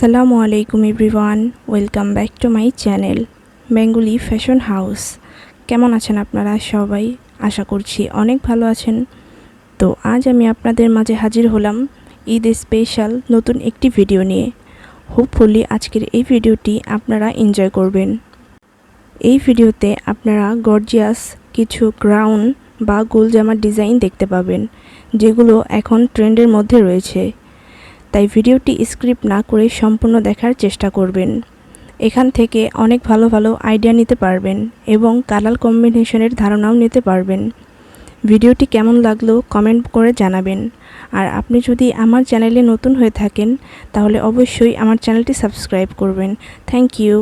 আসসালামু আলাইকুম everyone, welcome back to my channel Bengali fashion house. কেমন আছেন আপনারা সবাই? আশা করছি অনেক ভালো আছেন। তো আজ আমি আপনাদের মাঝে হাজির হলাম ঈদ স্পেশাল নতুন একটি ভিডিও নিয়ে। হোপফুলি আজকের এই ভিডিওটি আপনারা এনজয় করবেন। এই ভিডিওতে আপনারা গর্জিয়াস কিছু গ্রাউন বা গোল জামার ডিজাইন দেখতে পাবেন, যেগুলো এখন ট্রেন্ডের মধ্যে রয়েছে। তাই ভিডিওটি স্ক্রিপ্ট না করে সম্পূর্ণ দেখার চেষ্টা করবেন। এখান থেকে অনেক ভালো ভালো আইডিয়া নিতে পারবেন এবং কালার কম্বিনেশনের ধারণাও নিতে পারবেন। ভিডিওটি কেমন লাগল কমেন্ট করে জানাবেন। আর আপনি যদি আমার চ্যানেলে নতুন হয়ে থাকেন, তাহলে অবশ্যই আমার চ্যানেলটি সাবস্ক্রাইব করবেন। Thank you.